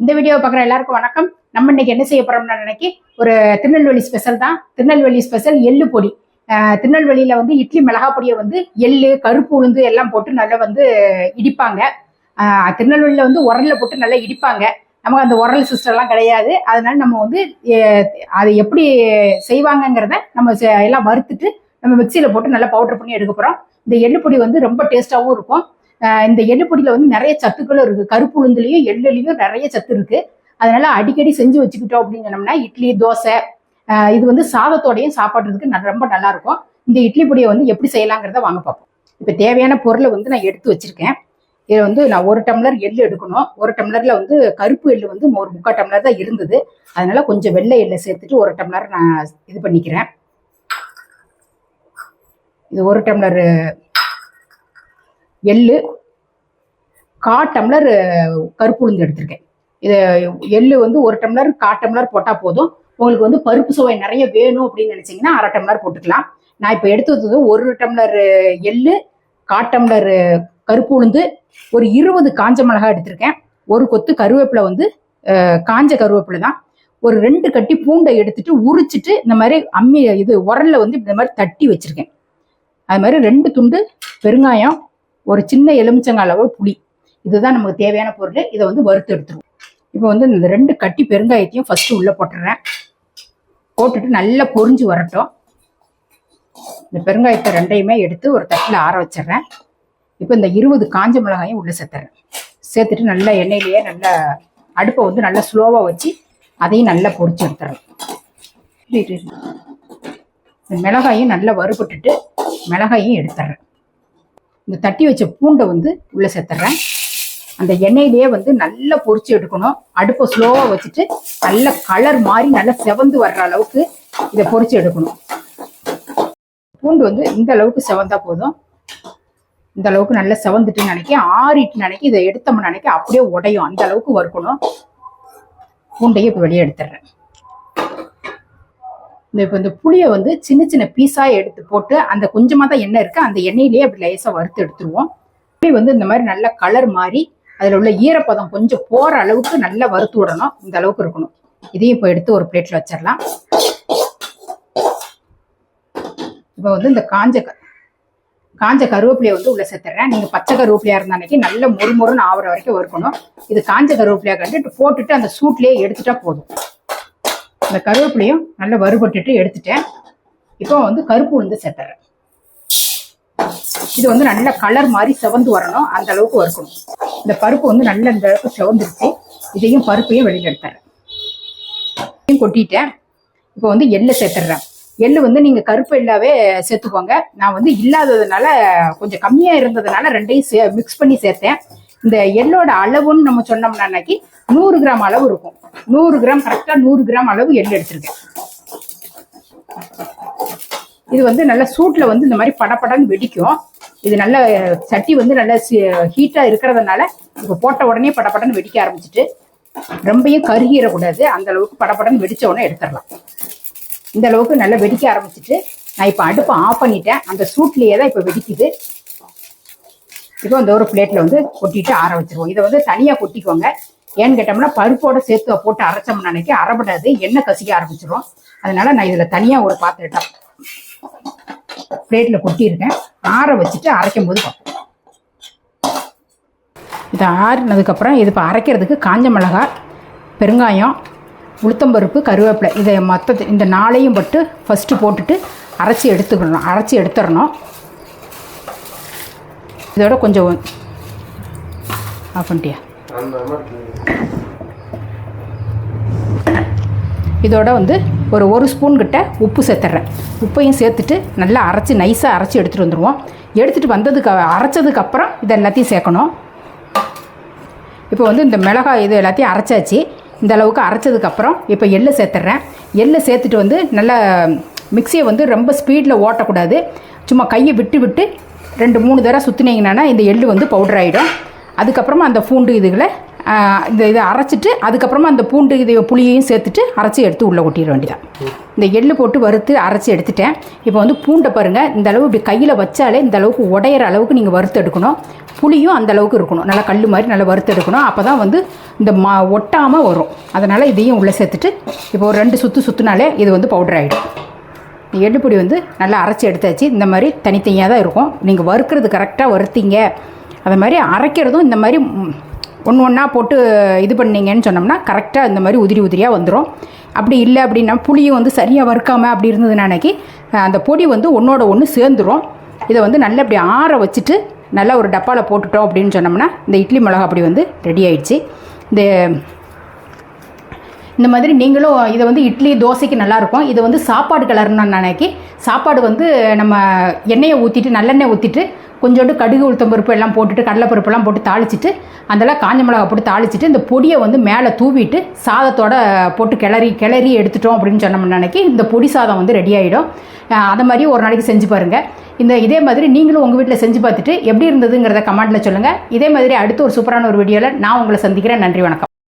இந்த வீடியோ பார்க்குற எல்லாருக்கும் வணக்கம். நம்ம இன்னைக்கு என்ன செய்ய போறோம்னா நினைக்கி ஒரு திருநெல்வேலி ஸ்பெஷல் தான். திருநெல்வேலி ஸ்பெஷல் எள்ளு பொடி. திருநெல்வேலியில வந்து இட்லி மிளகா பொடியை வந்து எள்ளு கருப்பு உளுந்து எல்லாம் போட்டு நல்லா வந்து இடிப்பாங்க. திருநெல்வேலியில் திருநெல்வேலியில வந்து உரல்ல போட்டு நல்லா இடிப்பாங்க. நமக்கு அந்த உரல் சிஸ்டம்லாம் கிடையாது. அதனால நம்ம வந்து அது எப்படி செய்வாங்கங்கிறத நம்ம செ- எல்லாம் வறுத்துட்டு நம்ம மிக்சியில போட்டு நல்லா பவுடர் பண்ணி எடுக்க போறோம். இந்த எள்ளு பொடி வந்து ரொம்ப டேஸ்டாகவும் இருக்கும். இந்த எள்ளு வந்து நிறைய சத்துக்களும் இருக்கு. கருப்பு உளுந்துலையும் எள்ளுலேயும் நிறைய சத்து இருக்கு. அதனால அடிக்கடி செஞ்சு வச்சுக்கிட்டோம் அப்படின்னு சொன்னோம்னா இட்லி தோசை இது வந்து சாதத்தோடையும் சாப்பிட்றதுக்கு ந- ரொம்ப நல்லா இருக்கும் இந்த இட்லி பொடியை வந்து எப்படி செய்யலாங்கிறத வாங்க பார்ப்போம் இப்போ தேவையான பொருளை வந்து நான் எடுத்து வச்சிருக்கேன். இதை வந்து நான் ஒரு டம்ளர் எள்ளு எடுக்கணும். ஒரு டம்ளரில் வந்து கருப்பு எள்ளு வந்து ஒரு முக்கால் டம்ளர் தான் இருந்தது. அதனால கொஞ்சம் வெள்ளை எள்ளை சேர்த்துட்டு ஒரு டம்ளர் நான் இது பண்ணிக்கிறேன். இது ஒரு டம்ளர் எள்ளு கா டம்ளர் கருப்பு உளுந்து எடுத்திருக்கேன். இது எள்ளு வந்து ஒரு டம்ளர் கா டம்ளர் போட்டால் போதும். உங்களுக்கு வந்து பருப்பு சுவை நிறைய வேணும் அப்படின்னு நினச்சிங்கன்னா அரை டம்ளர் போட்டுக்கலாம். நான் இப்போ எடுத்தது ஒரு டம்ளர் எள்ளு கா டம்ளர் கருப்பு உளுந்து ஒரு இருபது காஞ்ச மிளகாய் எடுத்திருக்கேன். ஒரு கொத்து கருவேப்பிலை வந்து காஞ்ச கருவேப்பிலை தான். ஒரு ரெண்டு கட்டி பூண்டை எடுத்துட்டு உரிச்சிட்டு இந்த மாதிரி அம்மி இது உரல்ல வந்து இந்த மாதிரி தட்டி வச்சிருக்கேன். அது மாதிரி ரெண்டு துண்டு பெருங்காயம் ஒரு சின்ன எலுமிச்சங்காய் அளவு புளி. இதுதான் நமக்கு தேவையான பொருள். இதை வந்து வறுத்து எடுத்துருவோம். இப்போ வந்து இந்த ரெண்டு கட்டி பெருங்காயத்தையும் ஃபஸ்ட்டு உள்ளே போட்டுறேன். போட்டுட்டு நல்லா பொறிஞ்சு வரட்டும். இந்த பெருங்காயத்தை ரெண்டையுமே எடுத்து ஒரு தட்டில் ஆற வச்சிடுறேன். இப்போ இந்த இருபது காஞ்ச மிளகாயும் உள்ளே சேர்த்துறேன். சேர்த்துட்டு நல்லா எண்ணெயிலேயே நல்லா அடுப்பை வந்து நல்லா ஸ்லோவாக வச்சு அதையும் நல்லா பொறிச்சு எடுத்துறேன். இந்த மிளகாயும் நல்லா வறுபட்டுட்டு மிளகாயும் எடுத்துட்றேன் இந்த தட்டி வச்ச பூண்டை வந்து உள்ளே சேர்த்துறேன். அந்த எண்ணெயிலேயே வந்து நல்லா பொறிச்சு எடுக்கணும். அடுப்பை ஸ்லோவாக வச்சுட்டு நல்ல கலர் மாதிரி நல்லா செவந்து வர்ற அளவுக்கு இதை பொறிச்சு எடுக்கணும். பூண்டு வந்து இந்த அளவுக்கு செவந்தா போதும். இந்த அளவுக்கு நல்லா செவந்துட்டு நினைக்க ஆறிட்டு நினைக்க இதை எடுத்தோம்னு நினைக்க அப்படியே உடையும். அந்த அளவுக்கு வறுக்கணும். பூண்டையும் இப்போ வெளியே எடுத்துடுறேன் இந்த இப்போ இந்த புளியை வந்து சின்ன சின்ன பீஸாக எடுத்து போட்டு அந்த கொஞ்சமாக தான் எண்ணெய் இருக்குது அந்த எண்ணெயிலேயே அப்படி லேசாக வறுத்து எடுத்துருவோம். புளி வந்து இந்த மாதிரி நல்ல கலர் மாறி அதில் உள்ள ஈரப்பதம் கொஞ்சம் போகிற அளவுக்கு நல்லா வறுத்து விடணும். இந்த அளவுக்கு இருக்கணும். இதையும் இப்போ எடுத்து ஒரு பிளேட்ல வச்சிடலாம். இப்போ வந்து இந்த காஞ்ச க- காஞ்ச கருவேப்பிலையை வந்து உள்ள சேர்த்துறேன். நீங்க பச்சை கருவேப்பிலையா இருந்த அன்னைக்கு நல்ல மொறு மொறுன்னு ஆகுற வரைக்கும் வறுக்கணும். இது காஞ்ச கருவேப்பிலையா கண்டுட்டு போட்டுட்டு அந்த சூட்லயே எடுத்துட்டா போதும். இந்த கருவேப்பிலையும் நல்லா வறுபட்டுட்டு எடுத்துட்டேன். இப்போ வந்து கருப்பு உளுந்து சேர்த்துறேன் இது வந்து நல்ல கலர் மாதிரி செவந்து வரணும். அந்த அளவுக்கு வறுக்கணும். இந்த பருப்பு வந்து நல்ல இந்த அளவுக்கு செவந்துருச்சு. இதையும் பருப்பையும் வெளியில் எடுத்துறேன் இதையும் கொட்டிட்டேன். இப்போ வந்து எள்ளு சேர்த்துடுறேன் எள்ளு வந்து நீங்கள் கருப்பு எல்லாவே சேர்த்துக்கோங்க. நான் வந்து இல்லாததுனால கொஞ்சம் கம்மியாக இருந்ததுனால ரெண்டையும் சே மிக்ஸ் பண்ணி சேர்த்தேன். இந்த எள்ளோட அளவுன்னு நம்ம சொன்னோம்னா அன்னைக்கு நூறு கிராம் அளவு இருக்கும். நூறு கிராம் கரெக்டா நூறு கிராம் அளவு எள்ளு எடுத்திருக்கேன். இது வந்து நல்ல சூட்ல வந்து இந்த மாதிரி படப்படன்னு வெடிக்கும். இது நல்ல சட்டி வந்து நல்ல ஹீட்டா இருக்கிறதுனால இப்போ போட்ட உடனே படப்படன்னு வெடிக்க ஆரம்பிச்சிட்டு ரொம்பையும் கருகிடக்கூடாது. அந்த அளவுக்கு படப்படன்னு வெடிச்ச உடனே எடுத்துடலாம். இந்த அளவுக்கு நல்லா வெடிக்க ஆரம்பிச்சிட்டு நான் இப்போ அடுப்பை ஆஃப் பண்ணிட்டேன். அந்த சூட்லேயே தான் இப்போ வெடிக்குது. இது இந்த ஒரு பிளேட்டில் வந்து கொட்டிட்டு ஆற வச்சிருவோம். இதை வந்து தனியாக கொட்டிக்கோங்க. ஏன்னு கேட்டோம்னா பருப்போட சேர்த்து போட்டு அரைச்சோம்னு நினைக்க அரைபடாது எண்ணெய் கசிக்க ஆரம்பிச்சிடும் அதனால நான் இதில் தனியாக ஒரு பாத்திரம் பிளேட்டில் கொட்டியிருக்கேன். ஆற வச்சுட்டு அரைக்கும் போது பார்ப்போம். இதை ஆறினதுக்கப்புறம் இது இப்போ அரைக்கிறதுக்கு காஞ்ச மிளகாய் பெருங்காயம் உளுத்தம்பருப்பு கருவேப்பிலை. இதை மொத்த இந்த நாளையும் பட்டு ஃபஸ்ட்டு போட்டுட்டு அரைச்சி எடுத்துக்கணும். அரைச்சி எடுத்துடணும். இதோட கொஞ்சம் ஆஃப் பண்ணிட்டியா? இதோட வந்து ஒரு ஒரு ஸ்பூன் கிட்ட உப்பு சேர்த்துட்றேன் உப்பையும் சேர்த்துட்டு நல்லா அரைச்சி நைஸாக அரைச்சி எடுத்துகிட்டு வந்துடுவோம் எடுத்துகிட்டு வந்ததுக்கு அரைச்சதுக்கப்புறம் இதை இது எல்லாத்தையும் சேர்க்கணும். இப்போ வந்து இந்த மிளகாய் இது எல்லாத்தையும் அரைச்சாச்சு. இந்த அளவுக்கு அரைச்சதுக்கப்புறம் இப்போ எள்ளு சேர்த்துட்றேன் எள்ளு சேர்த்துட்டு வந்து நல்லா மிக்சியை வந்து ரொம்ப ஸ்பீடில் ஓட்டக்கூடாது. சும்மா கையை விட்டு விட்டு ரெண்டு மூணு தடவை சுற்றினீங்கன்னா இந்த எள்ளு வந்து பவுடர் ஆகிடும் அதுக்கப்புறமா அந்த பூண்டு இதுகளை இந்த இதை அரைச்சிட்டு அதுக்கப்புறமா அந்த பூண்டு இதை புளியையும் சேர்த்துட்டு அரைச்சி எடுத்து உள்ளே கொட்டிட வேண்டியதான் இந்த எள்ளு போட்டு வறுத்து அரைச்சி எடுத்துட்டேன். இப்போ வந்து பூண்டை பாருங்கள் இந்த அளவு இப்படி கையில் வச்சாலே இந்த அளவுக்கு உடையிற அளவுக்கு நீங்கள் வறுத்து எடுக்கணும். புளியும் அந்த அளவுக்கு இருக்கணும். நல்லா கல் மாதிரி நல்லா வறுத்து எடுக்கணும். அப்போ தான் வந்து இந்த மா ஒட்டாமல் வரும். அதனால் இதையும் உள்ளே சேர்த்துட்டு இப்போ ஒரு ரெண்டு சுற்று சுற்றுனாலே இது வந்து பவுடர் ஆகிடும் எள்ளுப்பொடி வந்து நல்லா அரைச்சி எடுத்தாச்சு. இந்த மாதிரி தனித்தனியாக தான் இருக்கும். நீங்கள் வறுக்கிறது கரெக்டாக வறுத்தீங்க. அது மாதிரி அரைக்கிறதும் இந்த மாதிரி ஒன்று ஒன்றா போட்டு இது பண்ணீங்கன்னு சொன்னோம்னா கரெக்டாக இந்த மாதிரி உதிரி உதிரியாக வந்துடும் அப்படி இல்லை அப்படின்னா புளியும் வந்து சரியாக வறுக்காமல் அப்படி இருந்ததுன்னா அன்னைக்கு அந்த பொடி வந்து ஒன்றோட ஒன்று சேர்ந்துடும் இதை வந்து நல்லா அப்படி ஆற வச்சுட்டு நல்லா ஒரு டப்பாவில் போட்டுட்டோம் அப்படின்னு சொன்னோம்னா இந்த இட்லி மிளகா அப்படி வந்து ரெடி ஆயிடுச்சு. இந்த இந்த மாதிரி நீங்களும் இதை வந்து இட்லி தோசைக்கு நல்லாயிருக்கும் இது வந்து சாப்பாடு கிளறணும்னு நினைக்கி சாப்பாடு வந்து நம்ம எண்ணெயை ஊற்றிட்டு நல்லெண்ணெய் ஊற்றிட்டு கொஞ்சோண்டு கடுகு உளுத்தம் பருப்பு எல்லாம் போட்டுட்டு கடலைப்பருப்பெல்லாம் போட்டு தாளிச்சிட்டு அதெல்லாம் காஞ்ச மிளகா போட்டு தாளிச்சிட்டு இந்த பொடியை வந்து மேலே தூவிட்டு சாதத்தோட போட்டு கிளறி கிளறி எடுத்துட்டோம் அப்படின்னு சொன்னோம்னு நினைக்கி இந்த பொடி சாதம் வந்து ரெடி ஆகிடும் அதை மாதிரி ஒரு நாளைக்கு செஞ்சு பாருங்கள் இந்த இதே மாதிரி நீங்களும் உங்கள் வீட்டில் செஞ்சு பார்த்துட்டு எப்படி இருந்ததுங்கிறத கமெண்ட்டில் சொல்லுங்கள் இதே மாதிரி அடுத்த ஒரு சூப்பரான ஒரு வீடியோவில் நான் உங்களை சந்திக்கிறேன். நன்றி வணக்கம்.